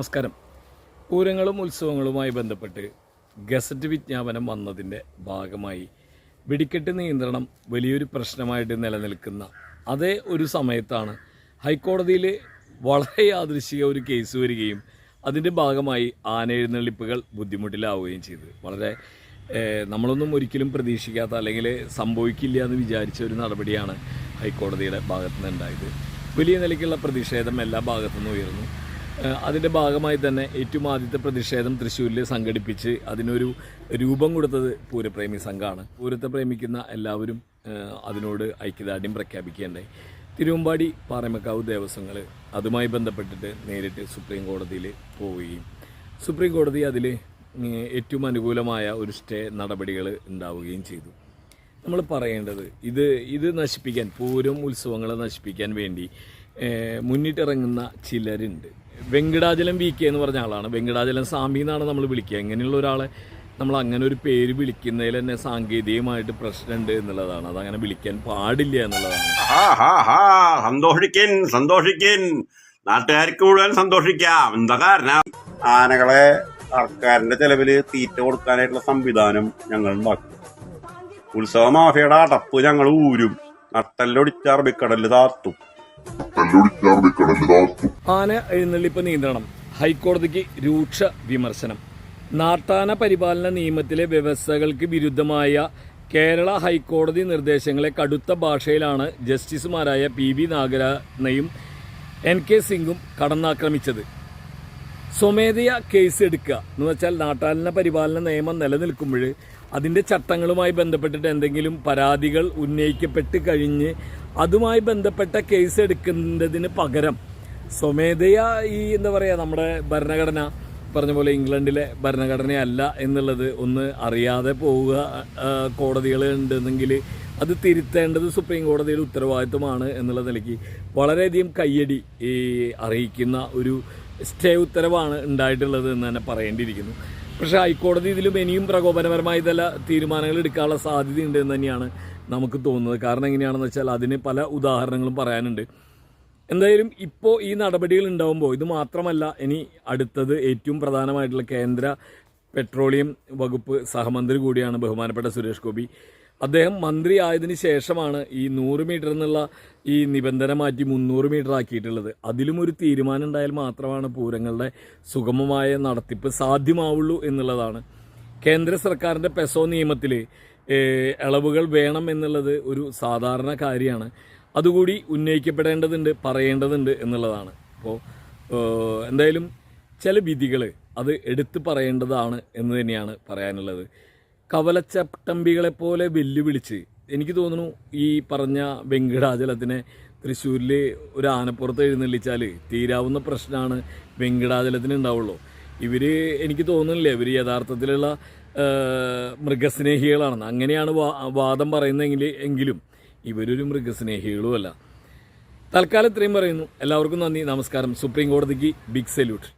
നമസ്കാരം. പൂരങ്ങളും ഉത്സവങ്ങളുമായി ബന്ധപ്പെട്ട് ഗസറ്റ് വിജ്ഞാപനം വന്നതിന്റെ ഭാഗമായി വെടിക്കെട്ട് നിയന്ത്രണം വലിയൊരു പ്രശ്നമായിട്ട് നിലനിൽക്കുന്ന അതേ ഒരു സമയത്താണ് ഹൈക്കോടതിയിൽ വളരെ യാദൃശിക ഒരു കേസ് വരികയും അതിന്റെ ഭാഗമായി ആനയെഴുന്നള്ളിപ്പുകൾ ബുദ്ധിമുട്ടിലാവുകയും ചെയ്തു. വളരെ നമ്മളൊന്നും ഒരിക്കലും പ്രതീക്ഷിക്കാത്ത അല്ലെങ്കിൽ സംഭവിക്കില്ല എന്ന് വിചാരിച്ച ഒരു നടപടിയാണ് ഹൈക്കോടതിയുടെ ഭാഗത്തു വലിയ നിലയ്ക്കുള്ള പ്രതിഷേധം എല്ലാ ഭാഗത്തുനിന്നും ഉയർന്നു. അതിന്റെ ഭാഗമായി തന്നെ ഏറ്റവും ആദ്യത്തെ പ്രതിഷേധം തൃശ്ശൂരിൽ സംഘടിപ്പിച്ച് അതിനൊരു രൂപം കൊടുത്തത് പൂരപ്രേമി സംഘമാണ് പൂരത്തെ പ്രേമിക്കുന്ന എല്ലാവരും അതിനോട് ഐക്യദാർഢ്യം പ്രഖ്യാപിക്കേണ്ടായി തിരുവമ്പാടി പാറമക്കാവ് ദേവസ്വങ്ങൾ അതുമായി ബന്ധപ്പെട്ടിട്ട് നേരിട്ട് സുപ്രീം കോടതിയിൽ പോവുകയും സുപ്രീം കോടതി അതിൽ ഏറ്റവും അനുകൂലമായ ഒരു സ്റ്റേ നടപടികൾ ഉണ്ടാവുകയും ചെയ്തു. നമ്മൾ പറയേണ്ടത് ഇത് ഇത് നശിപ്പിക്കാൻ പൂരം ഉത്സവങ്ങളെ നശിപ്പിക്കാൻ വേണ്ടി മുന്നിട്ടിറങ്ങുന്ന ചിലരുണ്ട്. വെങ്കടാചലം വി കെ എന്ന് പറഞ്ഞ ആളാണ്. വെങ്കടാചലം സ്വാമി എന്നാണ് നമ്മൾ വിളിക്കുക. ഇങ്ങനെയുള്ള ഒരാളെ നമ്മൾ അങ്ങനെ ഒരു പേര് വിളിക്കുന്നതിൽ തന്നെ സാങ്കേതികമായിട്ട് പ്രശ്നമുണ്ട് എന്നുള്ളതാണ്. അതങ്ങനെ വിളിക്കാൻ പാടില്ല എന്നുള്ളതാണ്. സന്തോഷിക്കൻ സന്തോഷിക്കൻ. നാട്ടുകാർക്ക് മുഴുവൻ സന്തോഷിക്കാം. എന്താ കാരണം? ആനകളെ സർക്കാരിന്റെ ചെലവിൽ തീറ്റ കൊടുക്കാനായിട്ടുള്ള സംവിധാനം ഞങ്ങൾ ഉണ്ടാക്കും. ഉത്സവ മാഫിയുടെ അടപ്പ് ഞങ്ങൾ ഊരും. നട്ടല്ലൊടിച്ച അറബിക്കടലിൽ താത്തും. ആന എഴുന്നള്ളിപ്പ് നിയന്ത്രണം. ഹൈക്കോടതിക്ക് രൂക്ഷ വിമർശനം. നാട്ടാന പരിപാലന നിയമത്തിലെ വ്യവസ്ഥകൾക്ക് വിരുദ്ധമായ കേരള ഹൈക്കോടതി നിർദ്ദേശങ്ങളെ കടുത്ത ഭാഷയിലാണ് ജസ്റ്റിസുമാരായ പി വി നാഗരത്നയും എൻ കെ സിംഗും കടന്നാക്രമിച്ചത്. സ്വമേധയാ കേസ് എടുക്കുക എന്ന് വെച്ചാൽ നാട്ടാലന പരിപാലന നിയമം നിലനിൽക്കുമ്പോൾ അതിന്റെ ചട്ടങ്ങളുമായി ബന്ധപ്പെട്ടിട്ട് എന്തെങ്കിലും പരാതികൾ ഉന്നയിക്കപ്പെട്ട് കഴിഞ്ഞ് അതുമായി ബന്ധപ്പെട്ട കേസ് എടുക്കുന്നതിന് പകരം സ്വമേധയാ ഈ എന്താ പറയുക നമ്മുടെ ഭരണഘടന പറഞ്ഞ പോലെ ഇംഗ്ലണ്ടിലെ ഭരണഘടനയല്ല എന്നുള്ളത് ഒന്ന് അറിയാതെ പോവുക കോടതികൾ ഉണ്ടെന്നെങ്കിൽ അത് തിരുത്തേണ്ടത് സുപ്രീം കോടതിയുടെ ഉത്തരവാദിത്വമാണ് എന്നുള്ള നിലയ്ക്ക് വളരെയധികം കയ്യടി ഈ അറിയിക്കുന്ന ഒരു സ്റ്റേ ഉത്തരവാണ് ഉണ്ടായിട്ടുള്ളത് എന്ന് തന്നെ പറയേണ്ടിയിരിക്കുന്നു. പക്ഷേ ഹൈക്കോടതി ഇതിലും ഇനിയും പ്രകോപനപരമായ ചില തീരുമാനങ്ങൾ എടുക്കാനുള്ള സാധ്യതയുണ്ട് എന്ന് തന്നെയാണ് നമുക്ക് തോന്നുന്നത്. കാരണം എങ്ങനെയാണെന്ന് വെച്ചാൽ അതിന് പല ഉദാഹരണങ്ങളും പറയാനുണ്ട്. എന്തായാലും ഇപ്പോൾ ഈ നടപടികൾ ഉണ്ടാകുമ്പോൾ ഇത് മാത്രമല്ല ഇനി അടുത്തത് ഏറ്റവും പ്രധാനമായിട്ടുള്ള കേന്ദ്ര പെട്രോളിയം വകുപ്പ് സഹമന്ത്രി കൂടിയാണ് ബഹുമാനപ്പെട്ട സുരേഷ് ഗോപി. അദ്ദേഹം മന്ത്രി ആയതിനു ശേഷമാണ് ഈ നൂറ് മീറ്റർ എന്നുള്ള ഈ നിബന്ധന മാറ്റി മുന്നൂറ് മീറ്റർ ആക്കിയിട്ടുള്ളത്. അതിലും ഒരു തീരുമാനം ഉണ്ടായാൽ മാത്രമാണ് പൂരങ്ങളുടെ സുഗമമായ നടത്തിപ്പ് സാധ്യമാവുള്ളൂ എന്നുള്ളതാണ്. കേന്ദ്ര സർക്കാരിന്റെ പെസോ നിയമത്തിൽ ഇളവുകൾ വേണം എന്നുള്ളത് ഒരു സാധാരണ കാര്യമാണ്. അതുകൂടി ഉന്നയിക്കപ്പെടേണ്ടതുണ്ട് പറയേണ്ടതുണ്ട് എന്നുള്ളതാണ്. അപ്പോൾ എന്തായാലും ചില വിധികൾ അത് എടുത്തു പറയേണ്ടതാണ് എന്ന് തന്നെയാണ് പറയാനുള്ളത്. കവലച്ചട്ടമ്പികളെ പോലെ വെല്ലുവിളിച്ച് എനിക്ക് തോന്നുന്നു ഈ പറഞ്ഞ വെങ്കടാചലത്തിനെ തൃശ്ശൂരിൽ ഒരു ആനപ്പുറത്ത് എഴുന്നള്ളിച്ചാൽ തീരാവുന്ന പ്രശ്നമാണ് വെങ്കടാചലത്തിന് ഉണ്ടാവുള്ളൂ. ഇവർ എനിക്ക് തോന്നുന്നില്ല ഇവർ യഥാർത്ഥത്തിലുള്ള മൃഗസ്നേഹികളാണെന്ന്. അങ്ങനെയാണ് വാദം പറയുന്നതെങ്കിൽ എങ്കിലും ഇവരൊരു മൃഗസ്നേഹികളുമല്ല. തൽക്കാലം ഇത്രയും പറയുന്നു. എല്ലാവർക്കും നന്ദി. നമസ്കാരം. സുപ്രീം കോടതിക്ക് ബിഗ് സല്യൂട്ട്.